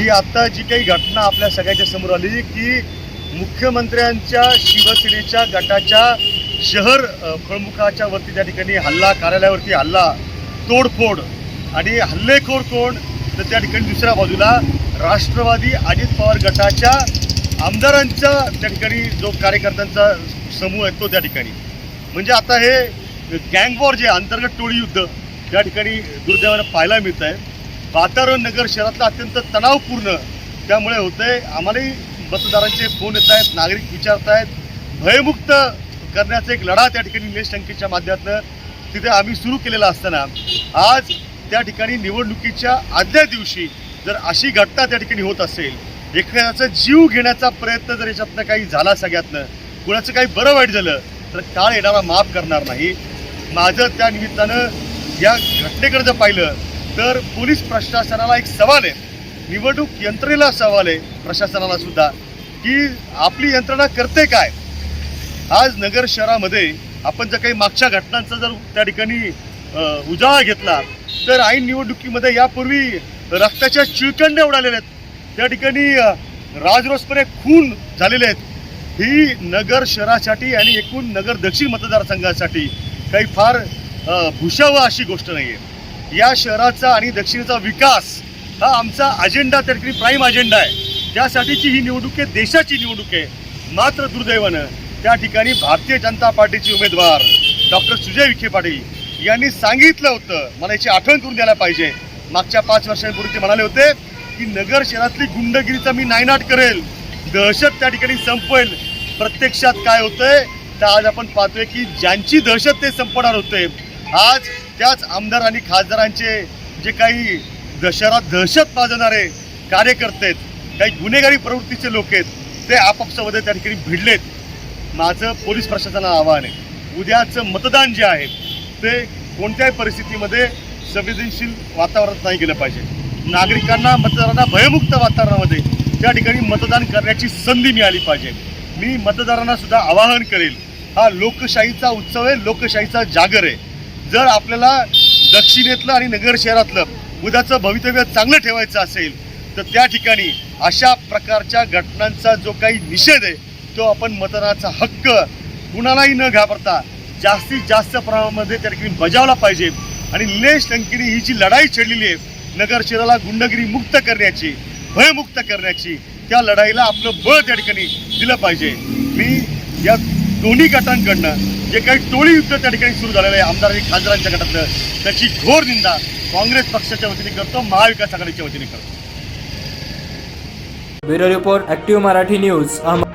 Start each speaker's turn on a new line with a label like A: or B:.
A: ही आता जी काही घटना आपल्या सगळ्याच्या समोर आली की मुख्यमंत्र्यांच्या शिवसेनेच्या गटाच्या शहर अ, प्रमुखाच्या वरती त्या ठिकाणी हल्ला कार्यालयावरती हल्ला तोडफोड आणि हल्लेखोर कोण? तर त्या ठिकाणी दुसऱ्या बाजूला राष्ट्रवादी अजित पवार गटाच्या आमदारांचा त्या ठिकाणी जो कार्यकर्त्यांचा समूह आहे तो त्या ठिकाणी. म्हणजे आता हे गँगवॉर जे अंतर्गत टोळी युद्ध त्या ठिकाणी दुर्दैवानं पाहायला मिळत आहे वातावरण नगर शहरातलं अत्यंत तणावपूर्ण. त्यामुळे होतंय आम्हालाही मतदारांचे फोन येत आहेत नागरिक विचारत आहेत. भयमुक्त करण्याचा एक लढा त्या ठिकाणी निलेश टंकेच्या माध्यमातून तिथे आम्ही सुरू केलेला असताना आज त्या ठिकाणी निवडणुकीच्या आदल्या दिवशी जर अशी घटना त्या ठिकाणी होत असेल एखाद्याचा जीव घेण्याचा प्रयत्न जर याच्यातनं काही झाला सगळ्यातनं कुणाचं काही बरं वाईट झालं तर काळ येणारा माफ करणार नाही. माझं त्या निमित्तानं या घटनेकडे जर पाहिलं तर पोलीस प्रशासनाला एक सवाल आहे. निवडणूक यंत्रणेला सवाल आहे प्रशासनाला सुद्धा की आपली यंत्रणा करते काय? आज नगर शहरामध्ये आपण जर काही मागच्या घटनांचा जर त्या ठिकाणी उजाळा घेतला तर ऐन निवडणुकीमध्ये यापूर्वी रक्ताच्या चिळकंड्या उडालेल्या आहेत. त्या ठिकाणी राजरोसपणे खून झालेले आहेत. ही नगर शहरासाठी आणि एकूण नगर दक्षिण मतदारसंघासाठी काही फार अ, भुषावं अशी गोष्ट नाही आहे या शहराचा आणि दक्षिणेचा विकास हा आमचा अजेंडा त्या प्राईम अजेंडा आहे. त्यासाठीची ही निवडणूक आहे देशाची निवडणूक आहे. मात्र दुर्दैवानं त्या ठिकाणी भारतीय जनता पार्टीचे उमेदवार डॉक्टर सुजय विखे पाटील यांनी सांगितलं होतं मला याची आठवण करून द्यायला पाहिजे. मागच्या पाच वर्षांपूर्वी ते म्हणाले होते की नगर शहरातली गुंडगिरीचा मी नायनाट करेल. दहशत त्या ठिकाणी संपवेल. प्रत्यक्षात काय होतंय? तर आज आपण पाहतोय की ज्यांची दहशत ते संपणार होते आज त्याच आमदार आणि खासदारांचे जे काही द- दहशत माजवणारे कार्यकर्ते आहेत काही गुन्हेगारी प्रवृत्तीचे लोक आहेत ते आपापसामध्ये त्या ठिकाणी भिडलेत. माझं पोलीस प्रशासनाला आव्हान आहे. उद्याचं मतदान जे आहे ते कोणत्याही परिस्थितीमध्ये संवेदनशील वातावरणात नाही गेलं पाहिजे. नागरिकांना मतदारांना भयमुक्त वातावरणामध्ये त्या ठिकाणी मतदान करण्याची संधी मिळाली पाहिजे. मी मतदारांना सुद्धा आवाहन करेल हा लोकशाहीचा उत्सव आहे लोकशाहीचा जागर आहे. जर आपल्याला दक्षिणेतलं आणि नगर शहरातलं उद्याचं भवितव्य चांगलं ठेवायचं असेल तर त्या ठिकाणी अशा प्रकारच्या घटनांचा जो काही निषेध आहे तो आपण मतदानाचा हक्क कुणालाही न घाबरता जास्तीत जास्त प्रमाणामध्ये त्या ठिकाणी बजावला पाहिजे. आणि लेश टंकेने ही जी लढाई छेडलेली आहे नगर शहराला गुंडगिरी मुक्त करण्याची भयमुक्त करण्याची त्या लढाईला आपलं बळ त्या ठिकाणी दिलं पाहिजे. मी या दोन्ही गटांकडनं जे काही टोळी युद्ध त्या ठिकाणी सुरू झालेलं आहे आमदार आणि खासदारांच्या गटातलं त्याची घोर निंदा काँग्रेस पक्षाच्या वतीने करतो महाविकास आघाडीच्या वतीने करतो.
B: Bureau report active Marathi news Ahmad